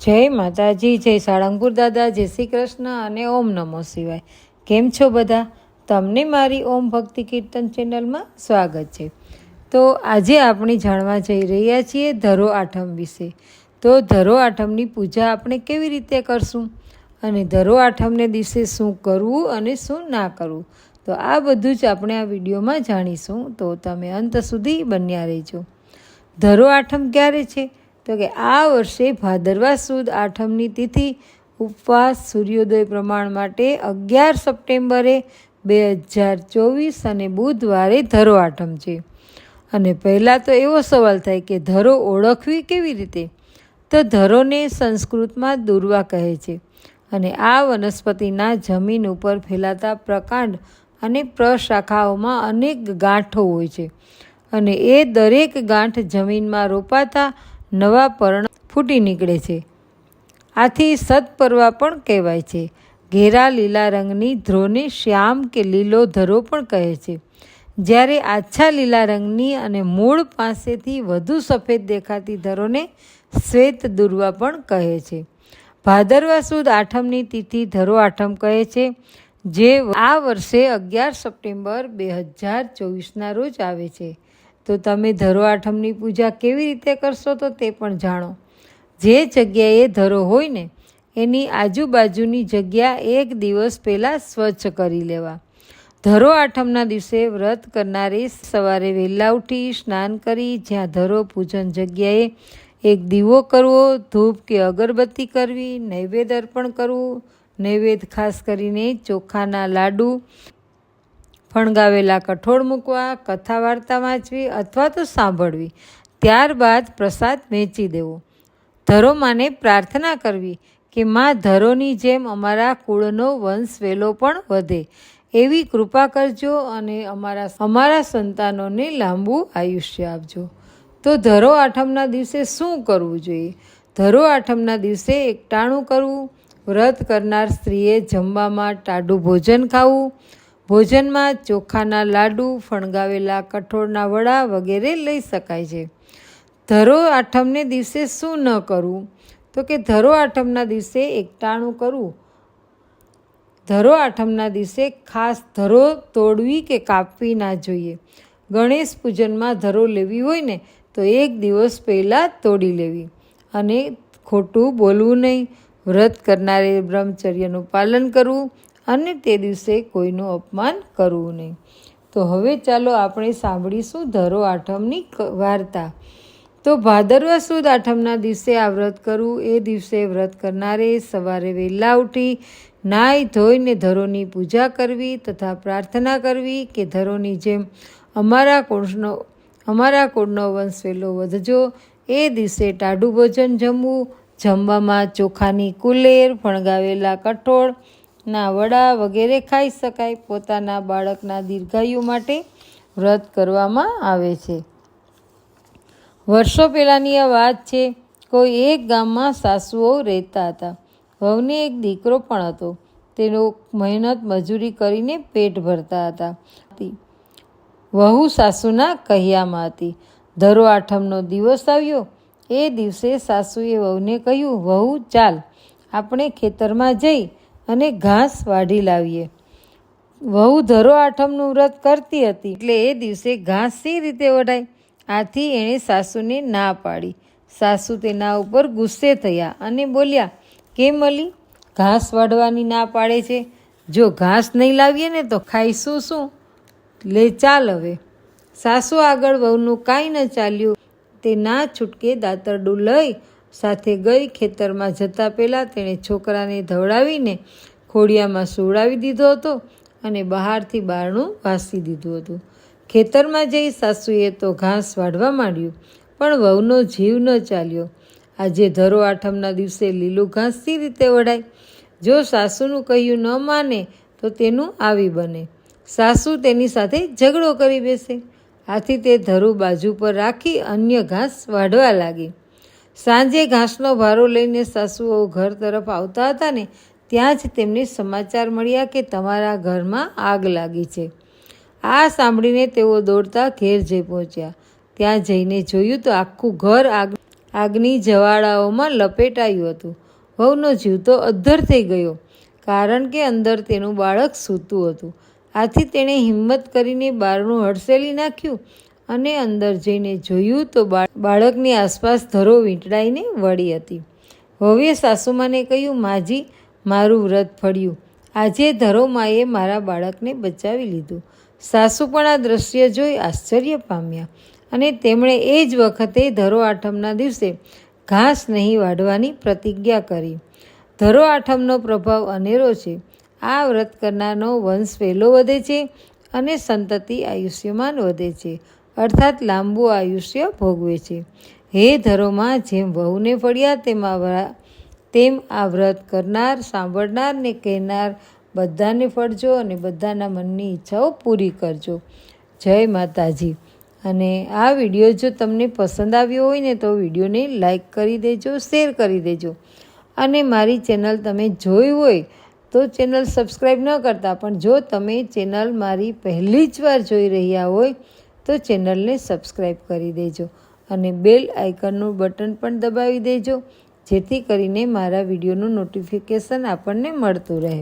જય માતાજી, જય સાળંગપુર દાદા, જય શ્રી કૃષ્ણ અને ઓમ નમો શિવાય. કેમ છો બધા? તમને મારી ઓમ ભક્તિ કીર્તન ચેનલમાં સ્વાગત છે. તો આજે આપણે જાણવા જઈ રહ્યા છીએ ધરો આઠમ વિશે. તો ધરો આઠમની પૂજા આપણે કેવી રીતે કરશું? અને ધરો આઠમને દિવસે શું કરવું અને શું ના કરવું? તો આ બધું જ આપણે આ વિડીયોમાં જાણીશું. તો તમે અંત સુધી બન્યા રહેજો. ધરો આઠમ ક્યારે છે? તો કે આ વર્ષે ભાદરવા સુદ આઠમની તિથિ ઉપવાસ સૂર્યોદય પ્રમાણ માટે અગિયાર સપ્ટેમ્બરે બે હજાર ચોવીસ અને બુધવારે ધરો આઠમ છે. અને પહેલાં તો એવો સવાલ થાય કે ધરો ઓળખવી કેવી રીતે? તો ધરોને સંસ્કૃતમાં દુર્વા કહે છે અને આ વનસ્પતિના જમીન ઉપર ફેલાતા પ્રકાંડ અને પ્રશાખાઓમાં અનેક ગાંઠો હોય છે. અને એ દરેક ગાંઠ જમીનમાં રોપાતા નવા પર્ણ ફૂટી નીકળે છે. આથી સતપરવા પણ કહેવાય છે. ઘેરા લીલા રંગની ધ્રોને શ્યામ કે લીલો ધરો પણ કહે છે. જ્યારે આછા લીલા રંગની અને મૂળ પાસેથી વધુ સફેદ દેખાતી ધરોને શ્વેત દુર્વા પણ કહે છે. ભાદરવા સુદ આઠમની તિથિ ધરો આઠમ કહે છે, જે આ વર્ષે અગિયાર સપ્ટેમ્બર બે હજાર ચોવીસના રોજ આવે છે. તો તમે ધરો આઠમની પૂજા કેવી રીતે કરશો તો તે પણ જાણો. જે જગ્યાએ ધરો હોય ને, એની આજુબાજુની જગ્યા એક દિવસ પહેલાં સ્વચ્છ કરી લેવા. ધરો આઠમના દિવસે વ્રત કરનારે સવારે વહેલા ઉઠી સ્નાન કરી, જ્યાં ધરો પૂજન જગ્યાએ એક દીવો કરવો, ધૂપ કે અગરબત્તી કરવી, નૈવેદ્ય અર્પણ કરવું, નૈવેદ્ય ખાસ કરીને ચોખાના લાડુ ફણગાવેલા કઠોળ મૂકવા કથા વાર્તા વાંચવી અથવા તો સાંભળવી. ત્યારબાદ પ્રસાદ વેચી દેવો. ધરો માને પ્રાર્થના કરવી કે માં ધરોની જેમ અમારા કુળનો વંશ વેલો પણ વધે. એવી કૃપા કરજો અને અમારા અમારા સંતાનોને લાંબુ આયુષ્ય આપજો. તો ધરો આઠમના દિવસે શું કરવું જોઈએ? ધરો આઠમના દિવસે એકટાણું કરવું, વ્રત કરનાર સ્ત્રીએ જમવામાં ટાઢું ભોજન ખાવું ભોજનમાં ચોખાના લાડુ, ફણગાવેલા કઠોળના વડા વગેરે લઈ શકાય છે. ધરો આઠમને દિવસે શું ન કરવું તો કે ધરો આઠમના દિવસે એકટાણું કરવું ધરો આઠમના દિવસે ખાસ ધરો તોડવી કે કાપવી ના જોઈએ. ગણેશ પૂજનમાં ધરો લેવી હોય ને, તો એક દિવસ પહેલાં તોડી લેવી. અને ખોટું બોલવું નહીં. વ્રત કરનારે બ્રહ્મચર્યનું પાલન કરવું. અને તે દિવસે કોઈનું અપમાન કરવું નહીં. તો હવે ચાલો આપણે સાંભળીશું ધરો આઠમની વાર્તા. તો ભાદરવા સુદ આઠમના દિવસે આ વ્રત કરવું. એ દિવસે વ્રત કરનારે સવારે વહેલા ઉઠી નાહી ધોઈને ધરોની પૂજા કરવી તથા પ્રાર્થના કરવી કે ધરોની જેમ અમારા કુળનો અમારા કુળનો વંશ વહેલો વધજો. એ દિવસે ટાઢું ભોજન જમવું. જમવામાં ચોખાની કુલેર, ફણગાવેલા કઠોળ ના વડા વગેરે ખાઈ શકાય. પોતાના બાળકના દીર્ઘાયુ માટે વ્રત કરવામાં આવે છે. વર્ષો પહેલાંની આ વાત છે, કોઈ એક ગામમાં સાસુઓ રહેતા હતા. વહુને એક દીકરો પણ હતો. તેનો મહેનત મજૂરી કરીને પેટ ભરતા હતા. વહુ સાસુના કહ્યામાં હતી. ધરો આઠમનો દિવસ આવ્યો. એ દિવસે સાસુએ વહુને કહ્યું, વહુ, ચાલ, આપણે ખેતરમાં જઈ અને ઘાસ વાઢી લાવીએ. વહુ ધરો આઠમનું વ્રત કરતી હતી. એટલે એ દિવસે ઘાસ સી રીતે વઢાય? આથી એણે સાસુને ના પાડી. સાસુ તેના ઉપર ગુસ્સે થયા અને બોલ્યા, કેમ અલી? ઘાસ વાઢવાની ના પાડે છે. જો ઘાસ નહીં લાવીએ ને તો ખાઈશું શું? લે, ચાલ હવે. સાસુ આગળ વહુનું કાંઈ ન ચાલ્યું. તે ના છૂટકે દાતરડું લઈ સાથે ગઈ ખેતરમાં જતાં પહેલાં તેણે છોકરાને ધવડાવીને ખોડિયામાં સુવડાવી દીધો હતો અને બહારથી બારણું વાસી દીધું હતું. ખેતરમાં જઈ સાસુએ તો ઘાસ વાઢવા માંડ્યું, પણ વહુનો જીવ ન ચાલ્યો. આજે ધરો આઠમના દિવસે લીલું ઘાસ સી રીતે વઢાય? જો સાસુનું કહ્યું ન માને, તો તેનું આવી બને. સાસુ તેની સાથે ઝઘડો કરી બેસે. આથી તે ધરું બાજુ પર રાખી અન્ય ઘાસ વાઢવા લાગી. સાંજે ઘાસનો ભારો લઈને સાસુઓ ઘર તરફ આવતા હતા ને, ત્યાં જ તેમને સમાચાર મળ્યા કે તમારા ઘરમાં આગ લાગી છે. આ સાંભળીને તેઓ દોડતા ઘેર જઈ પહોંચ્યા. ત્યાં જઈને જોયું તો આખું ઘર આગ, આગની જવાળાઓમાં લપેટાયું હતું. વહુનો જીવ તો અદ્ધર થઈ ગયો, કારણ કે અંદર તેનું બાળક સૂતું હતું. આથી તેણે હિંમત કરીને બારણું હડસેલી નાખ્યું અને અંદર જઈને જોયું તો બાળકની આસપાસ ધરો વીંટળાઈને વળી હતી. વહુએ સાસુમાને કહ્યું, માજી, મારું વ્રત ફળ્યું. આજે ધરો માએ મારા બાળકને બચાવી લીધું. સાસુ પણ આ દ્રશ્ય જોઈ આશ્ચર્ય પામ્યા અને તેમણે એ જ વખતે ધરો આઠમના દિવસે ઘાસ નહીં વાઢવાની પ્રતિજ્ઞા કરી. ધરો આઠમનો પ્રભાવ અનેરો છે. આ વ્રત કરનારનો વંશ વહેલો વધે છે અને સંતતિ આયુષ્યમાન વધે છે. અર્થાત લાંબુ આયુષ્ય ભોગવે છે. હે ધરોમાં જેમ વહુને ફળ્યા તેમ તેમ આ વ્રત કરનાર, સાંભળનાર ને કહેનાર બધાને ફળજો અને બધાના મનની ઈચ્છાઓ પૂરી કરજો. જય માતાજી. અને આ વીડિયો જો તમને પસંદ આવ્યો હોય ને તો વિડીયોને લાઈક કરી દેજો, શેર કરી દેજો. અને મારી ચેનલ તમે જોઈ હોય તો ચેનલ સબસ્ક્રાઈબ ન કરતા પણ જો તમે ચેનલ મારી પહેલી જ વાર જોઈ રહ્યા હોય તો ચેનલને સબસ્ક્રાઈબ કરી દેજો અને બેલ આઇકનનું બટન પણ દબાવી દેજો, જેથી કરીને મારા વિડીયોનું નોટિફિકેશન આપણને મળતું રહે.